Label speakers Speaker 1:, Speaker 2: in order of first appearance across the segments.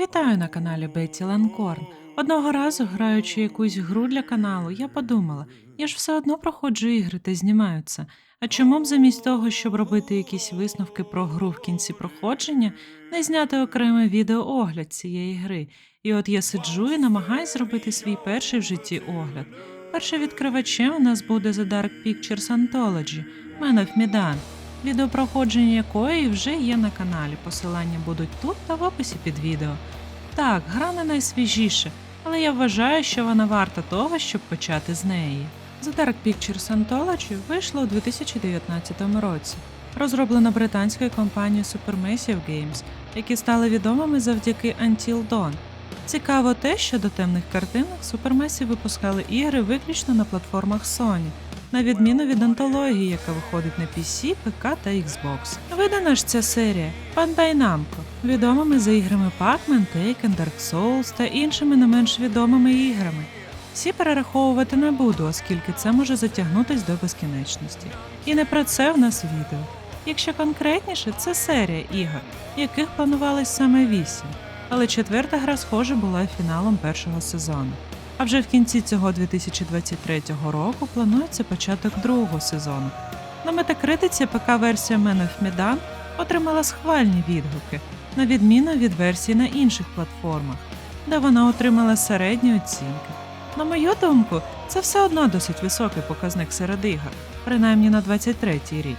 Speaker 1: Вітаю на каналі Бетті Ланкорн. Одного разу, граючи якусь гру для каналу, я подумала, я ж все одно проходжу ігри та знімаю це. А чому б замість того, щоб робити якісь висновки про гру в кінці проходження, не зняти окремий відеоогляд цієї гри? І от я сиджу і намагаюсь зробити свій перший в житті огляд. Першим відкривачем у нас буде The Dark Pictures Anthology Man of Medan, відеопроходження якої вже є на каналі. Посилання будуть тут та в описі під відео. Так, гра не найсвіжіша, але я вважаю, що вона варта того, щоб почати з неї. The Dark Pictures Anthology вийшла у 2019 році. Розроблена британською компанією Supermassive Games, які стали відомими завдяки Until Dawn. Цікаво те, що до темних картинок Supermassive випускали ігри виключно на платформах Sony, на відміну від антології, яка виходить на PC, ПК та Xbox. Видана ж ця серія Bandai Namco, відомими за іграми Pac-Man, Taken, Dark Souls та іншими не менш відомими іграми. Всі перераховувати не буду, оскільки це може затягнутись до безкінечності. І не про це в нас відео. Якщо конкретніше, це серія ігор, яких планувалось саме вісім. Але четверта гра, схоже, була фіналом першого сезону. А вже в кінці цього 2023 року планується початок другого сезону. На метакритиці ПК-версія Man of отримала схвальні відгуки, на відміну від версій на інших платформах, де вона отримала середні оцінки. На мою думку, це все одно досить високий показник серед ігор, принаймні на 23-й рік.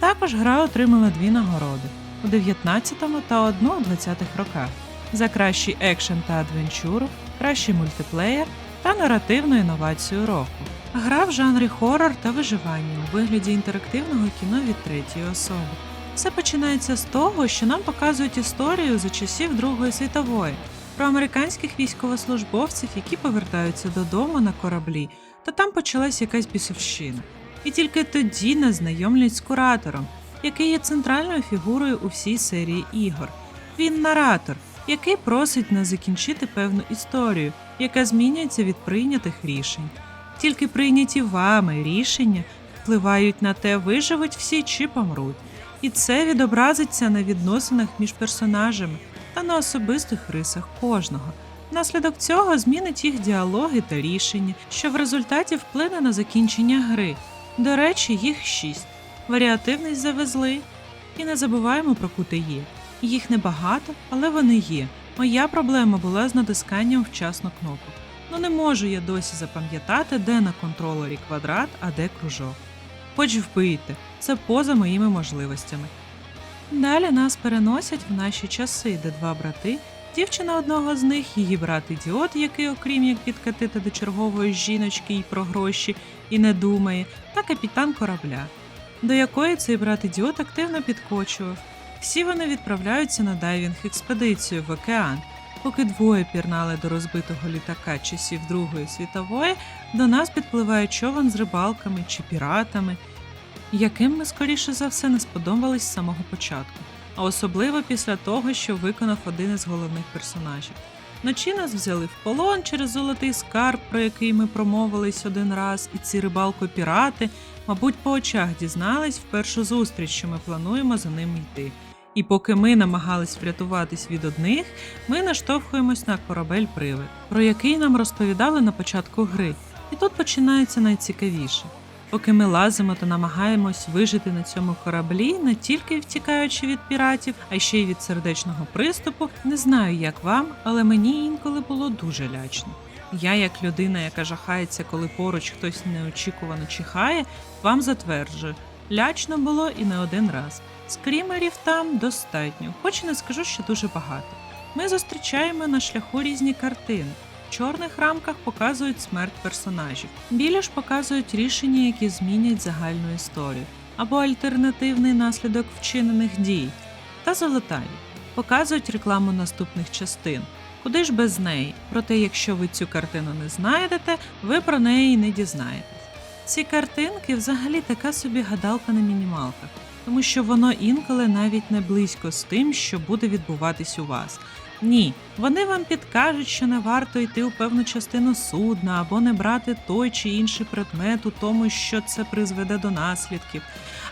Speaker 1: Також гра отримала дві нагороди у 19-му та одну у 20-х роках за кращий екшен та адвенчуру, кращий мультиплеєр та наративну інновацію року. Гра в жанрі хорор та виживання у вигляді інтерактивного кіно від третьої особи. Все починається з того, що нам показують історію за часів Другої світової про американських військовослужбовців, які повертаються додому на кораблі, та там почалась якась бісовщина. І тільки тоді нас знайомлять з куратором, який є центральною фігурою у всій серії ігор. Він наратор, який просить нас закінчити певну історію, яка змінюється від прийнятих рішень. Тільки прийняті вами рішення впливають на те, виживуть всі чи помруть. І це відобразиться на відносинах між персонажами та на особистих рисах кожного. Внаслідок цього змінить їх діалоги та рішення, що в результаті вплине на закінчення гри. До речі, їх шість. Варіативність завезли. І не забуваємо про кутиї. Їх небагато, але вони є. Моя проблема була з натисканням вчасно кнопок. Ну не можу я досі запам'ятати, де на контролері квадрат, а де кружок. Хоч вбийте, це поза моїми можливостями. Далі нас переносять в наші часи, де два брати, дівчина одного з них, її брат ідіот, який, окрім як підкатити до чергової жіночки й про гроші і не думає, та капітан корабля, до якої цей брат ідіот активно підкочував. Всі вони відправляються на дайвінг експедицію в океан. Поки двоє пірнали до розбитого літака часів Другої світової, до нас підпливає човен з рибалками чи піратами, яким ми скоріше за все не сподобались з самого початку, а особливо після того, що виконав один із головних персонажів. Вночі нас взяли в полон через золотий скарб, про який ми промовились один раз, і ці рибалко-пірати, мабуть, по очах дізнались в першу зустріч, що ми плануємо за ними йти. І поки ми намагались врятуватись від одних, ми наштовхуємось на корабель привид, про який нам розповідали на початку гри. І тут починається найцікавіше. Поки ми лазимо та намагаємось вижити на цьому кораблі, не тільки втікаючи від піратів, а ще й від сердечного приступу, не знаю, як вам, але мені інколи було дуже лячно. Я, як людина, яка жахається, коли поруч хтось неочікувано чихає, вам затверджую, лячно було і не один раз. Скрімерів там достатньо, хоч і не скажу, що дуже багато. Ми зустрічаємо на шляху різні картини. В чорних рамках показують смерть персонажів, білі ж показують рішення, які змінять загальну історію, або альтернативний наслідок вчинених дій. Та золотаві показують рекламу наступних частин. Куди ж без неї? Проте, якщо ви цю картину не знайдете, ви про неї не дізнаєтесь. Ці картинки взагалі така собі гадалка на мінімалках, тому що воно інколи навіть не близько з тим, що буде відбуватись у вас. Ні, вони вам підкажуть, що не варто йти у певну частину судна або не брати той чи інший предмет у тому, що це призведе до наслідків.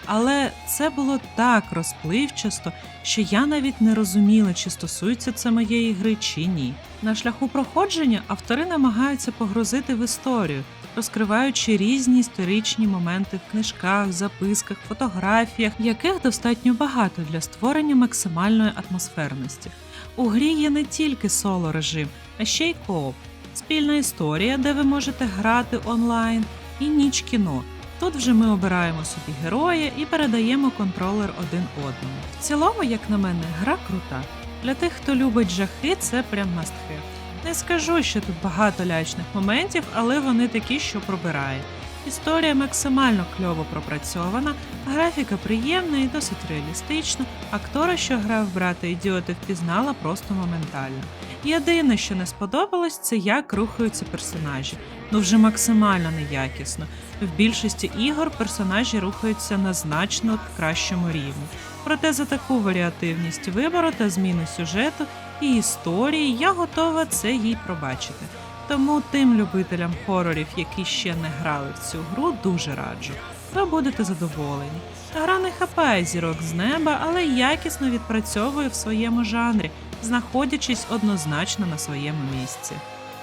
Speaker 1: Але це було так розпливчасто, що я навіть не розуміла, чи стосується це моєї гри чи ні. На шляху проходження автори намагаються погрузити в історію, розкриваючи різні історичні моменти в книжках, записках, фотографіях, яких достатньо багато для створення максимальної атмосферності. У грі є не тільки соло режим, а ще й кооп, спільна історія, де ви можете грати онлайн, і ніч кіно. Тут вже ми обираємо собі героя і передаємо контролер один одному. В цілому, як на мене, гра крута. Для тих, хто любить жахи, це прям have. Не скажу, що тут багато лячних моментів, але вони такі, що пробирає. Історія максимально кльово пропрацьована, графіка приємна і досить реалістична. Актора, що грав брата ідіоти, впізнала просто моментально. Єдине, що не сподобалось, це як рухаються персонажі. Ну вже максимально неякісно. В більшості ігор персонажі рухаються на значно кращому рівні. Проте за таку варіативність вибору та зміну сюжету і історії я готова це їй пробачити. Тому тим любителям хорорів, які ще не грали в цю гру, дуже раджу. Ви будете задоволені. Гра не хапає зірок з неба, але якісно відпрацьовує в своєму жанрі, знаходячись однозначно на своєму місці.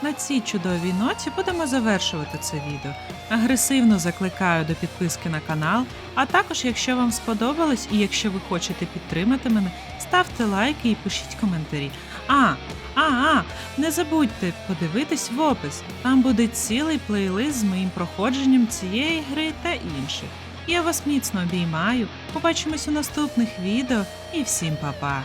Speaker 1: На цій чудовій ноті будемо завершувати це відео. Агресивно закликаю до підписки на канал, а також, якщо вам сподобалось і якщо ви хочете підтримати мене, ставте лайки і пишіть коментарі. А, а, а, не забудьте подивитись в опис. Там буде цілий плейлист з моїм проходженням цієї гри та інших. Я вас міцно обіймаю. Побачимось у наступних відео і всім па-па!